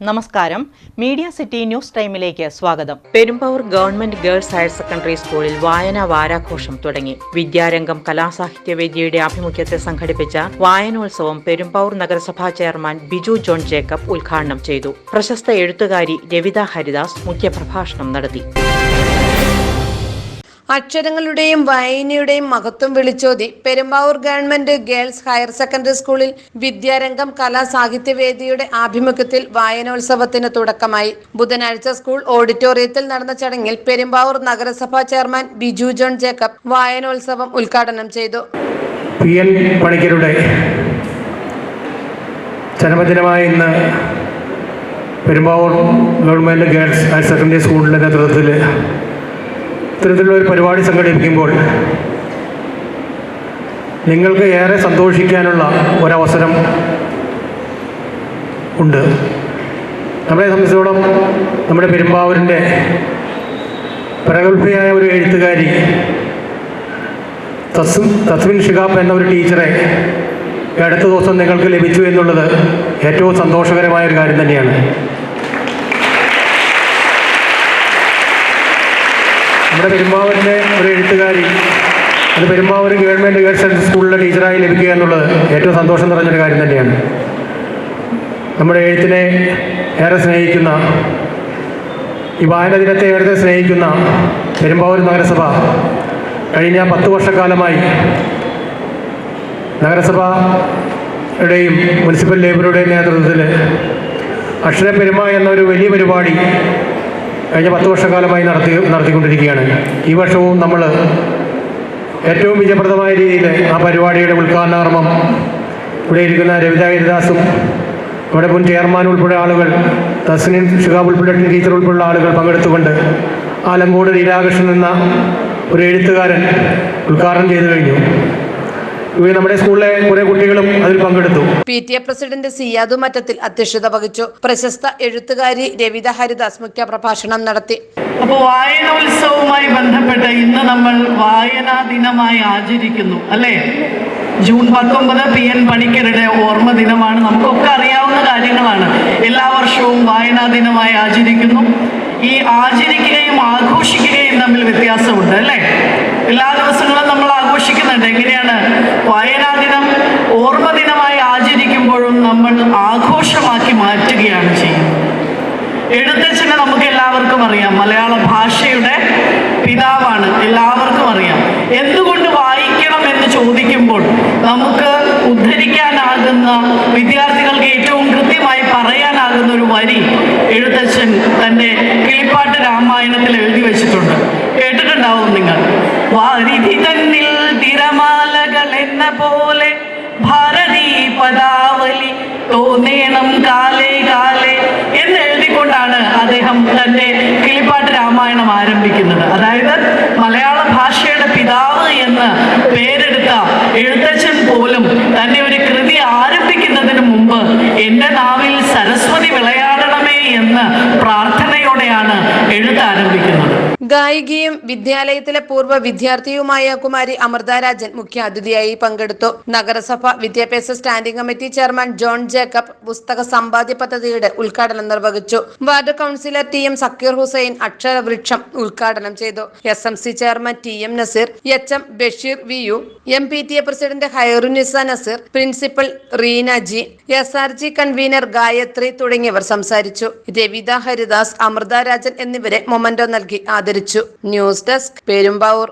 നമസ്കാരം. Media city news ടൈമിലേക്ക് സ്വാഗതം. Perumbavoor government girls higher secondary സ്കൂളിൽ വായന വാരാഘോഷം തുടങ്ങി. വിദ്യാരംഗം കലാസാഹിത്യവേദിയുടെ ആഭിമുഖ്യത്തെ സംഘടിപ്പിച്ച വായനോത്സവം പെരുമ്പാവൂർ നഗരസഭാ ചെയർമാൻ ബിജു ജോൺ ജേക്കബ് ഉദ്ഘാടനം ചെയ്തു. പ്രശസ്ത എഴുത്തുകാരി രവിത ഹരിദാസ് മുഖ്യപ്രഭാഷണം നടത്തി. അക്ഷരങ്ങളുടെയും വായനയുടെയും മഹത്വം വിളിച്ചോതി Perumbavoor government girls higher secondary സ്കൂളിൽ വിദ്യാരംഗം കലാ സാഹിത്യവേദിയുടെ ആഭിമുഖ്യത്തിൽ വായനോത്സവത്തിന് തുടക്കമായി. ബുധനാഴ്ച സ്കൂൾ ഓഡിറ്റോറിയത്തിൽ നടന്ന ചടങ്ങിൽ പെരുമ്പാവൂർ നഗരസഭാ ചെയർമാൻ ബിജു ജോൺ ജേക്കബ് വായനോത്സവം ഉദ്ഘാടനം ചെയ്തു. പി പണിക്കരുടെ ജന്മദിനമായ ഇന്ന് Perumbavoor government girls higher secondary സ്കൂളിന്റെ നേതൃത്വത്തിൽ ഇത്തരത്തിലുള്ള ഒരു പരിപാടി സംഘടിപ്പിക്കുമ്പോൾ നിങ്ങൾക്ക് ഏറെ സന്തോഷിക്കാനുള്ള ഒരവസരം ഉണ്ട്. നമ്മളെ സംബന്ധിച്ചോളം നമ്മുടെ പെരുമ്പാവൂരിന്റെ പ്രഗത്ഭയായ ഒരു എഴുത്തുകാരി തസ്വിൻ തസ്വിൻ ഷിഹാബ് എന്ന ഒരു ടീച്ചറെ അടുത്ത ദിവസം നിങ്ങൾക്ക് ലഭിച്ചു എന്നുള്ളത് ഏറ്റവും സന്തോഷകരമായ ഒരു കാര്യം തന്നെയാണ്. നമ്മുടെ പെരുമ്പാവൂരിന്റെ ഒരു എഴുത്തുകാരി അത് പെരുമ്പാവൂർ ഗവൺമെന്റ് ഗേൾസ് സെൻട്രൽ സ്കൂളിലെ ടീച്ചറായി ലഭിക്കുക എന്നുള്ളത് ഏറ്റവും സന്തോഷം നിറഞ്ഞൊരു കാര്യം തന്നെയാണ്. നമ്മുടെ എഴുത്തിനെ ഏറെ സ്നേഹിക്കുന്ന ഈ വായന ദിനത്തെ ഏറെ സ്നേഹിക്കുന്ന പെരുമ്പാവൂർ നഗരസഭ കഴിഞ്ഞ പത്ത് വർഷക്കാലമായി നഗരസഭയുടെയും മുനിസിപ്പൽ ലേബറുടെയും നേതൃത്വത്തിൽ അക്ഷരപ്പെരുമ എന്നൊരു വലിയ പരിപാടി കഴിഞ്ഞ പത്ത് വർഷക്കാലമായി നടത്തി നടത്തിക്കൊണ്ടിരിക്കുകയാണ്. ഈ വർഷവും നമ്മൾ ഏറ്റവും വിജയപ്രദമായ രീതിയിൽ ആ പരിപാടിയുടെ ഉദ്ഘാടനാർമ്മം ഇവിടെ ഇരിക്കുന്ന രവിത ഹരിദാസും നമ്മുടെ മുൻ ചെയർമാൻ ഉൾപ്പെടെ ആളുകൾ തസ്നിൻ ഷിഹാബ് ഉൾപ്പെടെ ടീച്ചർ ഉൾപ്പെടെയുള്ള ആളുകൾ പങ്കെടുത്തുകൊണ്ട് ആലങ്കോട് ലീലാകൃഷ്ണൻ എന്ന ഒരു എഴുത്തുകാരൻ ഉദ്ഘാടനം ചെയ്തു കഴിഞ്ഞു. നമ്മുടെ സ്കൂളിലെ കുറെ കുട്ടികളും അതിൽ പങ്കെടുത്തു. P T A president Siyad Mattathil അധ്യക്ഷത വഹിച്ചു. പ്രശസ്ത എഴുത്തുകാരി രവിത ഹരിദാസ് മുഖ്യ പ്രഭാഷണം നടത്തി. അപ്പോൾ വായനോത്സവവുമായി ബന്ധപ്പെട്ട് ഇന്ന് നമ്മൾ വായനാ ദിനമായി ആചരിക്കുന്നു അല്ലേ? ജൂൺ പത്തൊമ്പത് പി എൻ പണിക്കരുടെ ഓർമ്മ ദിനമാണ്. നമുക്കൊക്കെ അറിയാവുന്ന കാര്യങ്ങളാണ്. എല്ലാ വർഷവും വായനാ ദിനമായി ആചരിക്കുന്നു. ഈ ആചരിക്കുകയും ആഘോഷിക്കുകയും തമ്മിൽ വ്യത്യാസമുണ്ട് അല്ലേ എല്ലാ ദിവസങ്ങളും നമ്മൾ ആഘോഷിക്കുന്നുണ്ട് എങ്ങനെയാണ് വായനാ ദിനം ഓർമ്മ ദിനമായി ആചരിക്കുമ്പോഴും നമ്മൾ ആഘോഷമാക്കി മാറ്റുകയാണ് ചെയ്യുന്നത്. എഴുത്തച്ഛനെ നമുക്ക് എല്ലാവർക്കും അറിയാം മലയാള ഭാഷയുടെ പിതാവാണ് എല്ലാവർക്കും അറിയാം. എന്തുകൊണ്ട് വായിക്കണം എന്ന് ചോദിക്കുമ്പോൾ നമുക്ക് ഉദ്ധരിക്കാനാകുന്ന വിദ്യാർത്ഥികൾക്ക് ഏറ്റവും കൃത്യമായി പറയാനാകുന്ന ഒരു വരി എഴുത്തച്ഛൻ തന്റെ കിളിപ്പാട്ട് രാമായണത്തിൽ എഴുതി വെച്ചിട്ടുണ്ട്. കേട്ടിട്ടുണ്ടാവും നിങ്ങൾ? തന്നിൽ തിരമാലകൾ എന്ന പോലെ ഭാരതീ പദാവലി തോന്നേണം കാലേ കാലേ എന്ന് എഴുതിക്കൊണ്ടാണ് അദ്ദേഹം തന്റെ കിളിപ്പാട്ട് രാമായണം ആരംഭിക്കുന്നത്. അതായത് മലയാള ഭാഷയുടെ പിതാവ് എന്ന് പേരെടുത്ത എഴുത്തച്ഛൻ പോലും തന്റെ ഒരു കൃതി ആരംഭിക്കുന്നതിന് മുമ്പ് എന്റെ നാവിൽ സരസ്വതി വിളയാടണമേ എന്ന് പ്രാർത്ഥനയോടെയാണ് എഴുത്ത് ആരംഭിക്കുന്നത്. ഗായികയും വിദ്യാലയത്തിലെ പൂർവ വിദ്യാർത്ഥിയുമായ കുമാരി അമൃത രാജൻ മുഖ്യ അതിഥിയായി പങ്കെടുത്തു. നഗരസഭ വിദ്യാഭ്യാസ standing committee chairman John Jacob പുസ്തക സമ്പാദ്യ പദ്ധതിയുടെ ഉദ്ഘാടനം നിർവഹിച്ചു. Ward councillor T M Sakkeer Hussain അക്ഷരവൃക്ഷം ഉദ്ഘാടനം ചെയ്തു. S M C chairman T M Naseer H M Basheer V U M P T A president Hairunisa Naseer principal Reena G S R G convener Gayathri തുടങ്ങിയവർ സംസാരിച്ചു. രവിത ഹരിദാസ് അമൃത രാജൻ എന്നിവരെ memento നൽകി ആദരിച്ചു. കുറിച്ചു news desk Perumbavoor.